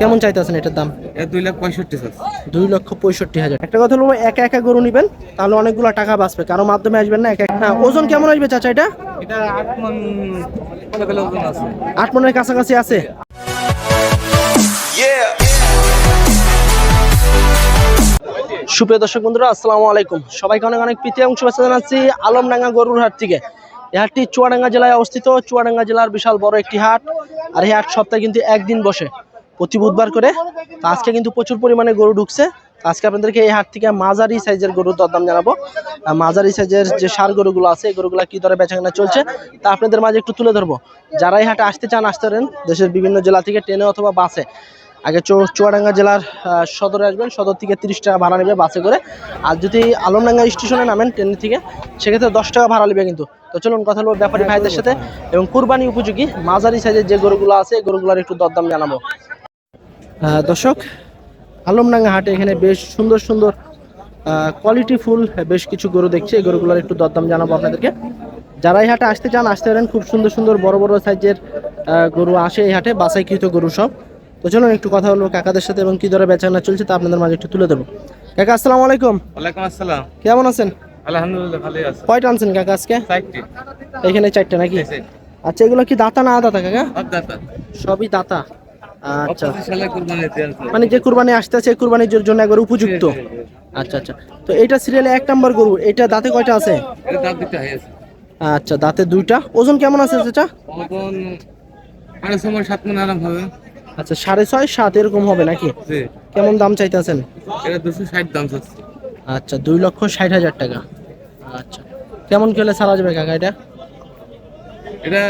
কেমন চাইতেছেন এটার দাম? দুই লাখ পঁয়ষট্টি স্যার। দুই লক্ষ পঁয়ষট্টি হাজার। একটা কথা বলব একা একা গরু নিবেন তাহলে অনেকগুলো টাকা বাঁচবে। কারও মাধ্যমে আসবেন না একা হ্যাঁ ওজন কেমন আসবে চাচা এটা? আট মনের কাছাকাছি আছে? সুপ্রিয় দর্শক বন্ধুরা আসসালামু আলাইকুম। সবাইকে অনেক অনেক প্রীতি এবং শুভেচ্ছা জানাচ্ছি আলমডাঙ্গা গরুর হাট থেকে। এই হাটটি চুয়াডাঙ্গা জেলায় অবস্থিত। চুয়াডাঙ্গা জেলার বিশাল বড় একটি হাট আর এই হাট সপ্তাহে কিন্তু একদিন বসে। প্রতি বুধবার করে। তো আজকে কিন্তু প্রচুর পরিমাণে গরু ঢুকছে। আজকে আপনাদেরকে এই হাট থেকে মাঝারি সাইজের গরুর দরদাম জানাব। মাঝারি সাইজের যে সার গরুগুলো আছে, এই গরুগুলো কি দরে বেচাকেনা চলছে, তা আপনাদের মাঝে একটু তুলে ধরবো। যারা এই হাটে আসতে চান, আসতে পারেন দেশের বিভিন্ন জেলা থেকে ট্রেনে অথবা বাসে। আগে চুয়াডাঙ্গা জেলার সদরে আসবেন, সদর থেকে তিরিশ টাকা ভাড়া নেবে বাসে করে। আর যদি আলমডাঙ্গা স্টেশনে নামেন ট্রেন থেকে, সেক্ষেত্রে দশ টাকা ভাড়া নেবে কিন্তু। তো চলুন কথা বলব ব্যাপারী ভাইদের সাথে। এবং কুরবানি উপযোগী মাঝারি সাইজের যে গরুগুলো আছে গরুগুলোর একটু দরদাম জানাব। দর্শক আলমডাঙ্গা হাটে এখানে বেশ সুন্দর সুন্দর কোয়ালিটি ফুল বেশ কিছু গরু দেখছি। এই গরুগুলোর একটু দরদাম জানাব আপনাদেরকে। যারা এই হাটে আসতে চান আসতে পারেন। খুব সুন্দর সুন্দর বড় বড় সাইজের গরু আসে এই হাটে বাসাইকৃত গরু সব। তো চলুন একটু কথা বলব কাকাদের সাথে এবং কি দরে বেচাকেনা চলছে তা আপনাদের মাঝে একটু তুলে দেবো কাকা আসসালামু আলাইকুম। ওয়ালাইকুম আসসালাম। কেমন আছেন? আলহামদুলিল্লাহ ভালোই আছে। কয়টা আনছেন কাকা আজকে? এখানে চারটা নাকি? আচ্ছা এগুলো কি দাতা না দাতা কাকা? সবই দাতা। আচ্ছা। মানে যে কুরবানি আসতে আছে কুরবানির জন্য একবার উপযুক্ত। আচ্ছা আচ্ছা। তো এইটা সিরিয়ালে এক নাম্বার গরু এটা দাঁতে কয়টা আছে? এটা আচ্ছা দাঁতে দুইটা। ওজন কেমন আছে হবে। আচ্ছা সাড়ে ছয় সাত এরকম হবে নাকি? কেমন দাম চাইতেছেন? এটা দাম আচ্ছা দুই লক্ষ ষাট হাজার টাকা। আচ্ছা। কেমন খেলে ছাড়া যাবে কাকা এটা? এটা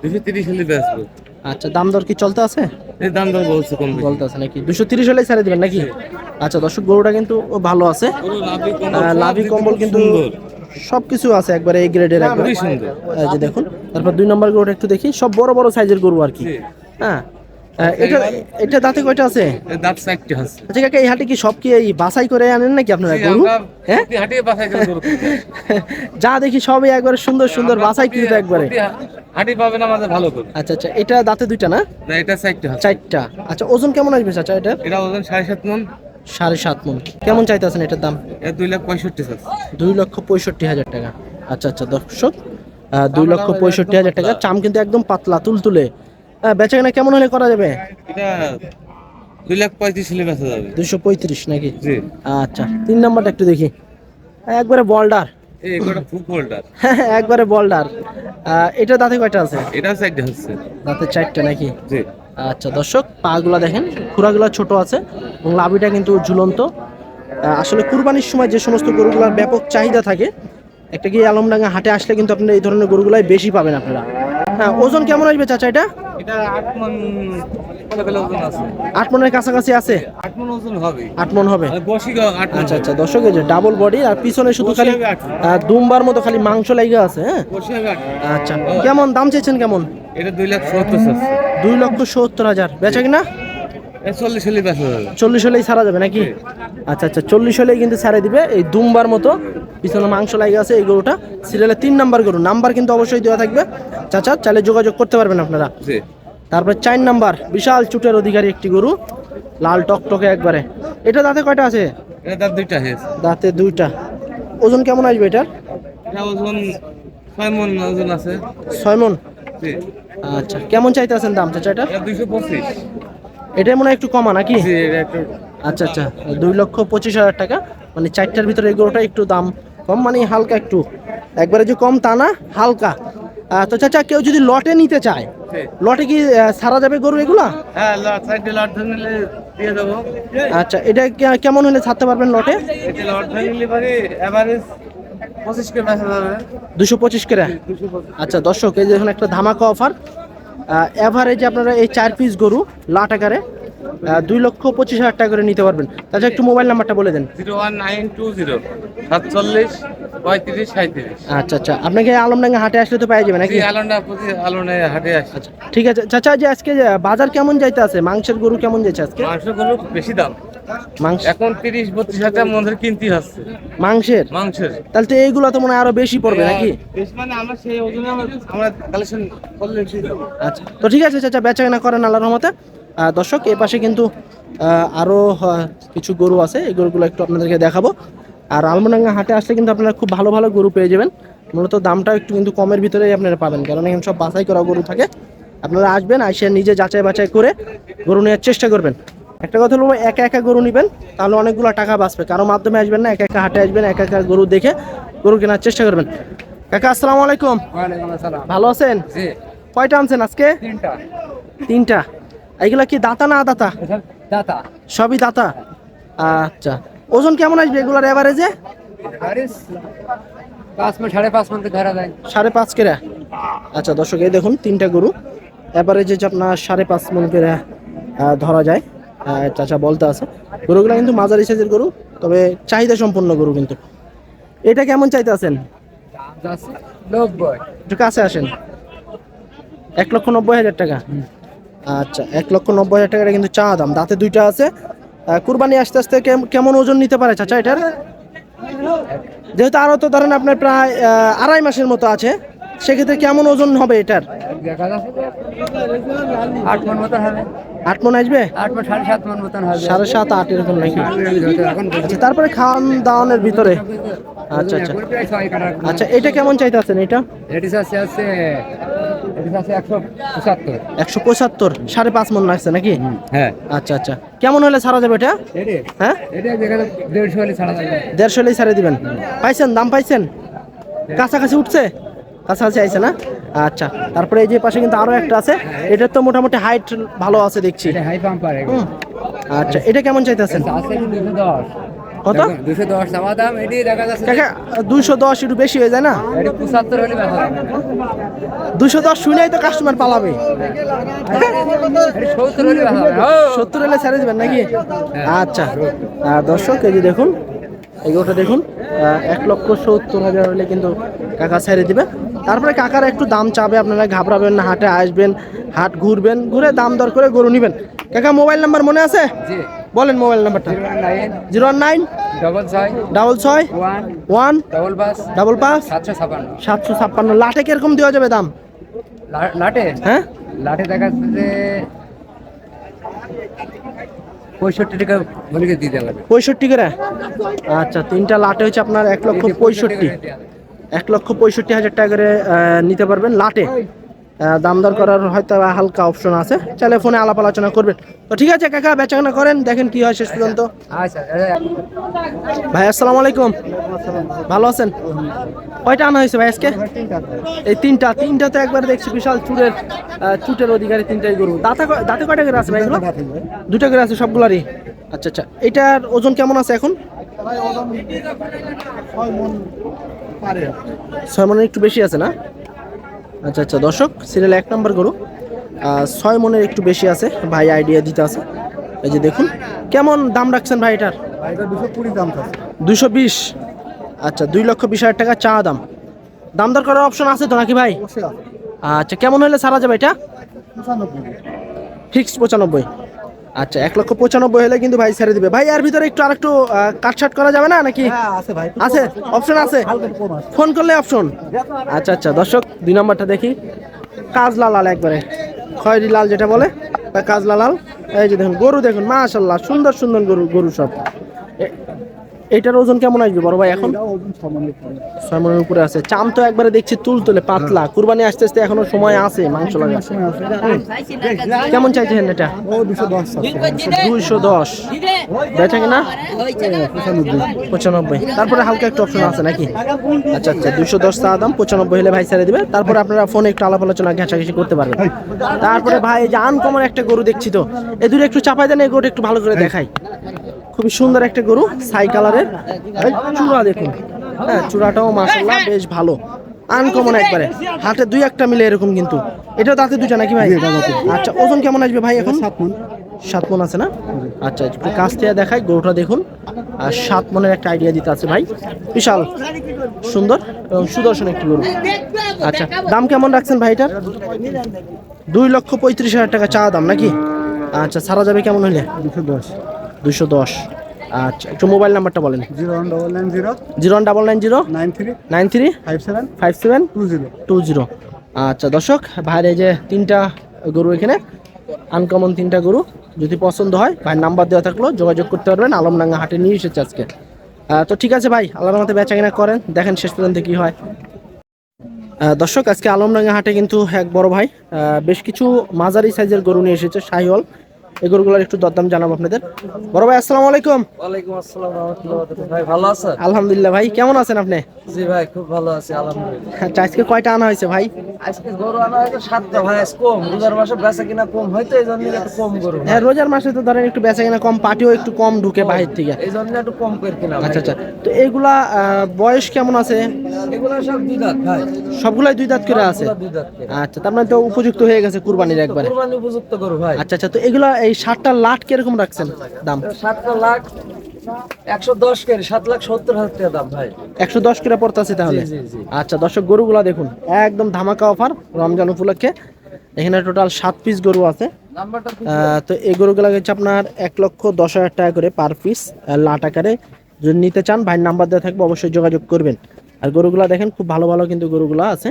দুশো তিরিশ হলে আচ্ছা দাম দর কি চলতে আছে? দাম দর বলছে কম বেশি বলতে আছে নাকি? দুশো তিরিশ হলেই ছাড়ে দিবেন নাকি? আচ্ছা দর্শক গরুটা কিন্তু ভালো আছে। লাভি কম্বল কিন্তু সবকিছু আছে একবারে এই গ্রেডের একবারে। যে দেখুন তারপর দুই নম্বর গরুটা একটু দেখি। সব বড় বড় সাইজের গরু আর কি। হ্যাঁ। এটা এটা দাঁতে কয়টা আছে? দাঁত চারটি আছে। আচ্ছা কাকা এই হাটে কি সব কি এই বাছাই করে আনেন নাকি আপনারা গরু? হ্যাঁ? হাটিয়ে বাছাই করে গরু যা দেখি সবই একবারে সুন্দর সুন্দর বাছাই কিন্তু একবারে। হাটি পাবেন আমাদের ভালো করে। আচ্ছা আচ্ছা এটা দাঁতে দুইটা না? না এটা চারটি চারটা। আচ্ছা ওজন কেমন আসবে চাচা এটার এটা ওজন সাড়ে সাত মন। সাড়ে সাত মন। কেমন চাইতেছেন এটার দাম? দুই লাখ পঁয়ষট্টি দুই লক্ষ পঁয়ষট্টি হাজার টাকা। আচ্ছা আচ্ছা দর্শক দুই লক্ষ পঁয়ষট্টি হাজার টাকা। চাম কিন্তু একদম পাতলা তুলতুলে। আহ, বেচাকেনা কেমন হলে করা যাবে? এটা দুই লাখ পঁয়ত্রিশ হলে বেচা যাবে। দুইশো পঁয়ত্রিশ নাকি? আচ্ছা তিন নাম্বারটা একটু দেখি। একবারে বলডার। একবারে বলডার এটা দাঁতে কয়টা আছে? এটাও চারটে হচ্ছে দাঁতে চারটা নাকি? জি। আচ্ছা দর্শক পাগুলা দেখেন খুরাগুলা ছোট আছে এবং লাভিটা কিন্তু ঝুলন্ত। আসলে কুরবানির সময় যে সমস্ত গরুগুলার ব্যাপক চাহিদা থাকে একটা কি আলমডাঙ্গা হাটে আসলে কিন্তু আপনারা এই ধরনের গরুগুলাই বেশি পাবেন আপনারা। হ্যাঁ ওজন কেমন আসবে চাচা এটা? এটা আট মনের কাছাকাছি আছে? আট মন ওজন হবে। আট মন হবে? আচ্ছা আচ্ছা দর্শক এই যে ডাবল বডি আর পিছনে শুধু খালি দুমবার মতো খালি মাংস লাগে আছে হ্যাঁ। আচ্ছা কেমন দাম চাইছেন কেমন? এটা দুই লাখ সত্তর দুই লক্ষ সত্তর হাজার। বেচা কিনা? চল্লিশ হলে চল্লিশ হলেই ছাড়া যাবে নাকি? আচ্ছা আচ্ছা চল্লিশ হলেই কিন্তু ছাড়ে দিবে। এই দুমবার মতো পিছনে মাংস লাগে আছে এই গরুটা। সিরিয়ালে তিন নাম্বার গরু। নাম্বার কিন্তু অবশ্যই দেওয়া থাকবে। চাচা চাইলে যোগাযোগ করতে পারবেন আপনারা। তারপর চার নাম্বার বিশাল চুটের অধিকারী একটি গরু লাল টকটকে একবারে। এটা দাঁতে কয়টা আছে? এটা তার দুইটা হয়েছে দাঁতে দুইটা। ওজন কেমন আসবে এটার? এটা ওজন ছয় মন ওজন আছে। ছয় মন? আচ্ছা কেমন চাইতে আছেন দাম চাচা এটা এটা দুইশো পঁচিশ। এটাই মনে হয় একটু কমা নাকি? এটা আচ্ছা আচ্ছা দুই লক্ষ পঁচিশ হাজার টাকা। মানে চারটার ভিতরে এই গরুটা একটু দাম কম মানে হালকা একটু। একবারে যে কম তা না হালকা। তো চাচা কেউ যদি লটে নিতে চায়। লটে কি সারা যাবে গরু এগুলা? হ্যাঁ লট সাইডে লট ধরে নিলে দিয়ে দেবো। আচ্ছা এটা কে- কেমন হলে ছাড়তে পারবেন লটে? এটা লট নিলে পরে এভারেজ দুশো পঁচিশ করে? আচ্ছা দর্শক এই যে এখন একটা ধামাকা অফার এভারেজ আপনারা এই চার পিস গরু লাট আকারে দুই লক্ষ পঁচিশ হাজার টাকা করে নিতে পারবেন। তাছাড়া একটু মোবাইল নাম্বারটা বলে দেন। Zero one nine two zero সাতচল্লিশ পঁয়ত্রিশ সাঁত্রিশ আচ্ছা আচ্ছা। আপনাকে আলমডাঙ্গা হাটে আসলে তো পাওয়া যাবে নাকি? আলোনে হাটে আসছে আচ্ছা ঠিক আছে। চাচা যে আজকে বাজার কেমন যাইতে আছে? মাংসের গরু কেমন যাচ্ছে আজকে? মাংসগুলো বেশি দাম। মাংস এখন তিরিশ বত্রিশ হাজার মধ্যে কিনতে হচ্ছে। মাংসের? মাংসের। তাহলে তো এইগুলো তো মনে হয় আরও বেশি পড়বে নাকি? মানে আমরা সেই ওজনে আমরা কালেকশন করলে আচ্ছা। তো ঠিক আছে চাচা বেচা কেনা করেন আল্লাহর রহমতে। দর্শক এ পাশে কিন্তু আরও আরও কিছু গরু আছে। এই গরুগুলো একটু আপনাদেরকে দেখাবো। আর আলমডাঙ্গা হাটে আসলে কিন্তু আপনারা খুব ভালো ভালো গরু পেয়ে যাবেন। মূলত দামটা একটু কিন্তু কমের ভিতরেই আপনারা পাবেন। কারণ এখানে সব বাছাই করা গরু থাকে। আপনারা আসবেন এসে নিজে যাচাই বাছাই করে গরু নেওয়ার চেষ্টা করবেন। একটা কথা হলো একা একা গরু নেবেন তাহলে অনেকগুলো টাকা বাঁচবে। কারও মাধ্যমে আসবেন না একা একা হাটে আসবেন একা একা গরু দেখে গরু কেনার চেষ্টা করবেন। কাকা আসসালামু আলাইকুম। ভালো আছেন? কয়টা আনছেন আজকে? তিনটা। তিনটা। এইগুলা কি দাতা না দাতা? দাতা। সবই দাতা? আচ্ছা। ওজন কেমন আসবে এগুলার এভারেজে আরিস পাঁচ মন সাড়ে পাঁচ মন ধরা যায়। সাড়ে পাঁচ কেরা? আচ্ছা দর্শক এই দেখুন তিনটা গরু। এভারেজে যে আপনার সাড়ে পাঁচ মন কেরা ধরা যায়। চাচা বলতে আছে। গরুগুলো কিন্তু মাঝারি সাইজের গরু তবে চাহিদা সম্পন্ন গরু কিন্তু। এটা কেমন চাইতে আছেন? একটু কাছে আসেন। এক লক্ষ নব্বই হাজার টাকা। আচ্ছা এক লক্ষ নব্বই হাজার টাকাটা কিন্তু চা দাম। দাঁতে দুইটা আছে। কুরবানি আস্তে আস্তে কেম- কেমন ওজন নিতে পারে চাচা এটার? যেহেতু আরও তো ধরেন আপনার প্রায় আড়াই মাসের মতো আছে সেক্ষেত্রে কেমন ওজন হবে এটার? দেখা আট মন মতন হবে। আট মন আসবে? আট মন সাড়ে সাত মন মতন হবে। সাড়ে সাত আট এরকম নাকি? আচ্ছা তারপরে খাওয়ান দাওয়ানের ভিতরে। আচ্ছা আচ্ছা। আচ্ছা এটা কেমন চাইতে আছেন এটা এটি আছে আছে একশো পঁচাত্তর। একশো পঁচাত্তর সাড়ে পাঁচ মন লাগছে নাকি? হ্যাঁ। আচ্ছা আচ্ছা। কেমন হলে ছাড়া যাবে এটা? হ্যাঁ? দেড়শো হলে ছাড়া যাবে। দেড়শো হলেই ছাড়ে দিবেন। পাইছেন? দাম পাইছেন? কাছাকাছি উঠছে? কাছাকাছি আইছে না? আচ্ছা। তারপরে এই যে পাশে কিন্তু আরও একটা আছে। এটার তো মোটামুটি হাইট ভালো আছে দেখছি। আচ্ছা এটা কেমন চাইতেছেন? কত? দুশো দশ চাওয়া দাম এটি দেখা যাচ্ছে কাকা দশ একটু বেশি হয়ে যায় না? পঁচাত্তর হলে দুশো দশ শুনেই তো কাস্টমার পালাবে। সত্তর হলে ছেড়ে দেবেন নাকি? আচ্ছা দর্শক এই যে দেখুন এগুলোটা দেখুন এক লক্ষ সত্তর হাজার হলে কিন্তু কাকা ছেড়ে দিবে। তারপরে কাকার একটু দাম চাবে আপনারা ঘাবড়াবেন না হাটে আসবেন হাট ঘুরবেন ঘুরে দাম দর করে গরু নেবেন। কাকা মোবাইল নাম্বার মনে আছে? জি। বলেন মোবাইল নাম্বারটা। Zero nine one nine double ছয় ডাবল ছয় ওয়ান ডবল পাঁচ ডাবল পাঁচ সাতশো ছাপান্ন। সাতশো ছাপ্পান্ন। লাটে কীরকম দেওয়া যাবে দাম? লাটে? হ্যাঁ? লাটে দেখা যাচ্ছে পঁয়ষট্টি টাকা বলে দিয়ে দেওয়া লাগবে। পঁয়ষট্টি করে? আচ্ছা তিনটা লাটে হচ্ছে আপনার এক লক্ষ পঁয়ষট্টি এক লক্ষ পঁয়ষট্টি হাজার টাকা করে নিতে পারবেন লাটে। দাম দর করার হয়তো হালকা অপশন আছে। চাইলে ফোনে আলাপ আলোচনা করবেন। তো ঠিক আছে কাকা বেচাকেনা করেন দেখেন কি হয় শেষ পর্যন্ত। আচ্ছা ভাই আসসালামু আলাইকুম। ভালো আছেন? কয়টা আনা হয়েছে ভাই আজকে? এই তিনটা। তিনটা তো একবার দেখছি বিশাল চুরের চুটের অধিকারী তিনটাই গরু। দাঁতে দাঁতে কয়টা করে আছে ভাই এগুলো? দুটা করে আছে সবগুলারই? আচ্ছা আচ্ছা। এটার ওজন কেমন আছে এখন? ছয় মনের একটু বেশি আছে না? আচ্ছা আচ্ছা দর্শক সিরিয়াল এক নম্বর গরু। ছয় মনের একটু বেশি আছে ভাই আইডিয়া দিতে আছে। এই যে দেখুন কেমন দাম রাখছেন ভাই এটার? দুশো বিশ। আচ্ছা দুই লক্ষ বিশ হাজার টাকা চা দাম। দাম দর করার অপশন আছে তো নাকি ভাই? আচ্ছা কেমন হলে সারা যাবে এটা? ফিক্স পঁচানব্বই। আচ্ছা এক লক্ষ পঁচানব্বই হলে কিন্তু ভাই ছেড়ে দিবে। ভাই এর ভিতরে একটু আর একটু কাটছাট করা যাবে না নাকি? আছে অপশন আছে? ফোন করলে অপশন আচ্ছা আচ্ছা দর্শক দুই নম্বরটা দেখি। কাজলা লাল একবারে। খয়েরি লাল যেটা বলে কাজ কাজলা লাল এই যে দেখুন গরু দেখুন মাশাল্লাহ সুন্দর সুন্দর গরু গরু সব। এ- এইটার ওজন কেমন আসবে বড় ভাই এখন? ছয় মনের উপরে আছে। চাম তো একবারে দেখছি তুল তুলে পাতলা। কুরবানি আসতে আসতে এখনও সময় আছে মাংস লাগা কেমন চাইছেন এটা? দুইশো দশ। বেচা কিনা? পঁচানব্বই। তারপরে হালকা একটু অপশন আছে নাকি? আচ্ছা আচ্ছা দুইশো দশ চা দাম পঁচানব্বই হলে ভাই ছেড়ে দিবে। তারপরে আপনারা ফোনে একটু আলাপ আলোচনা ঘেঁচাঘেঁচি করতে পারবেন। তারপরে ভাই যে আনকমন একটা গরু দেখছি তো। এই দুটো একটু চাপাই দেন এই গরুটা একটু ভালো করে দেখাই। খুবই সুন্দর একটা গরু সাই কালারের। চূড়া দেখুন। হ্যাঁ চূড়াটাও মাসাল্লাহ বেশ ভালো। আনকমন একবারে। হাতে দুই একটা মিলে এরকম কিন্তু। এটা দাঁতে দুটা নাকি ভাই? আচ্ছা ওজন কেমন আসবে ভাই এখন? সাত মন। সাত মন আছে না? আচ্ছা একটু কাছ থেকে দেখাই গরুটা দেখুন। আর সাত মনের একটা আইডিয়া দিতে আছে ভাই। বিশাল সুন্দর এবং সুদর্শন একটি গরু। আচ্ছা দাম কেমন রাখছেন ভাই এটার? দুই লক্ষ পঁয়ত্রিশ হাজার টাকা চা দাম নাকি? আচ্ছা সারা যাবে কেমন হলে দুশো দশ। দুশো দশ। আচ্ছা একটু মোবাইল নাম্বারটা বলেন। Zero one double nine zero zero one double nine zero? Nine three nine three? Five seven five seven? Two zero. Two zero. আচ্ছা দর্শক ভাইয়ের যে তিনটা গরু এখানে আনকমন তিনটা গরু যদি পছন্দ হয় ভাইয়ের নাম্বার দেওয়া থাকল যোগাযোগ করতে পারবেন আলমডাঙ্গা হাটে নিয়ে এসেছে আজকে। তো ঠিক আছে ভাই আল্লাহর মতো বেচা কিনা করেন দেখেন শেষ পর্যন্ত কি হয়। দর্শক আজকে আলমডাঙ্গা হাটে কিন্তু এক বড় ভাই বেশ কিছু মাঝারি সাইজের গরু নিয়ে এসেছে শাহিওয়াল। এই গরুগুলোর একটু দরদাম জানাব আপনাদের। বড় ভাই আসসালামু আলাইকুম। ওয়ালাইকুম আসসালাম রহমতুল্লাহ ভাই ভালো আছেন? আলহামদুলিল্লাহ ভাই কেমন আছেন আপনি? জি ভাই খুব ভালো আছি আলহামদুলিল্লাহ। আচ্ছা আজকে কয়টা আনা হয়েছে ভাই? আজকে গরু আনা হয়তো সাতটা ভাই আজ কম। রোজার মাসে বেচা কিনা কম হয়তো এই জন্য একটু কম গরু হ্যাঁ রোজার মাসে তো ধরেন একটু বেচা কিনা কম পাটিও একটু কম ঢুকে বাহির থেকে। এই জন্য একটু কম করে কিনা আচ্ছা আচ্ছা। তো এইগুলা আহ, বয়স কেমন আছে? এগুলো সব দুই দাঁত ভাই। সবগুলাই দুই দাঁত করে আছে। আচ্ছা তার মানে তো উপযুক্ত হয়ে গেছে কুরবানির একবারে। কুরবানি উপযুক্ত গরু ভাই। আচ্ছা আচ্ছা। তো এগুলা এই ষাটটা লাট কীরকম রাখছেন দাম? সাতটা লাখ একশো দশ করে সাত লাখ সত্তর হাজার টাকা দাম ভাই। একশো দশ করে পড়তেছে তাহলে। আচ্ছা দর্শক গরুগুলা দেখুন একদম ধামাকা অফার রমজান উপলক্ষে। এখানে টোটাল সাত পিস গরু আছে। তো এই গরুগুলো হচ্ছে আপনার এক লক্ষ দশ হাজার টাকা করে পার পিস লাট আকারে। যদি নিতে চান ভাইয়ের নাম্বার দেওয়া থাকবে অবশ্যই যোগাযোগ করবেন। আর গরুগুলা দেখেন খুব ভালো ভালো কিন্তু গরুগুলো আছে।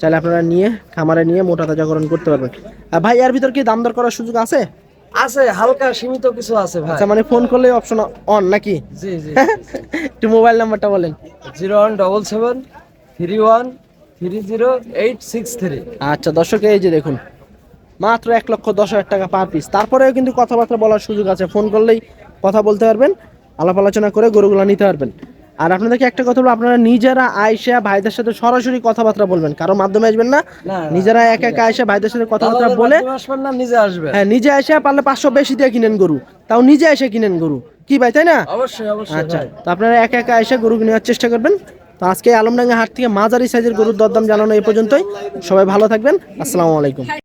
চাইলে আপনারা নিয়ে খামারে নিয়ে মোটা তাজাকরণ করতে পারবেন। আর ভাই এর ভিতর কি দাম দর করার সুযোগ আছে? আছে হালকা সীমিত কিছু আছে ভাই। আচ্ছা মানে ফোন করলে অপশন অন নাকি? জি জি। একটু মোবাইল নাম্বারটা বলেন। Zero one double seven three one three zero eight six three আচ্ছা দর্শক এই যে দেখুন মাত্র এক লক্ষ দশ হাজার টাকা পার পিস তারপরেও কিন্তু কথাবার্তা বলার সুযোগ আছে। ফোন করলেই কথা বলতে পারবেন আলাপ আলোচনা করে গরুগুলো নিতে পারবেন। আর আপনাদেরকে একটা কথা বলব আপনারা নিজেরা আয়সা ভাইদের সাথে সরাসরি কথাবার্তা বলবেন কারও মাধ্যমে আসবেন না। নিজেরা একা একা আয়সা ভাইদের সাথে কথাবার্তা বলে আসবেন না নিজে আসবেন। হ্যাঁ নিজে এসে পারলে পাঁচশো বেশি দিয়ে কিনেন গরু তাও নিজে এসে কিনেন গরু। কি ভাই তাই না? অবশ্যই অবশ্যই আচ্ছা। তো আপনারা একা একা এসে গরু নেওয়ার চেষ্টা করবেন। তো আজকে আলমডাঙ্গা হাট থেকে মাঝারি সাইজের গরুর দরদাম জানানো এই পর্যন্তই। সবাই ভালো থাকবেন। আসসালামু আলাইকুম।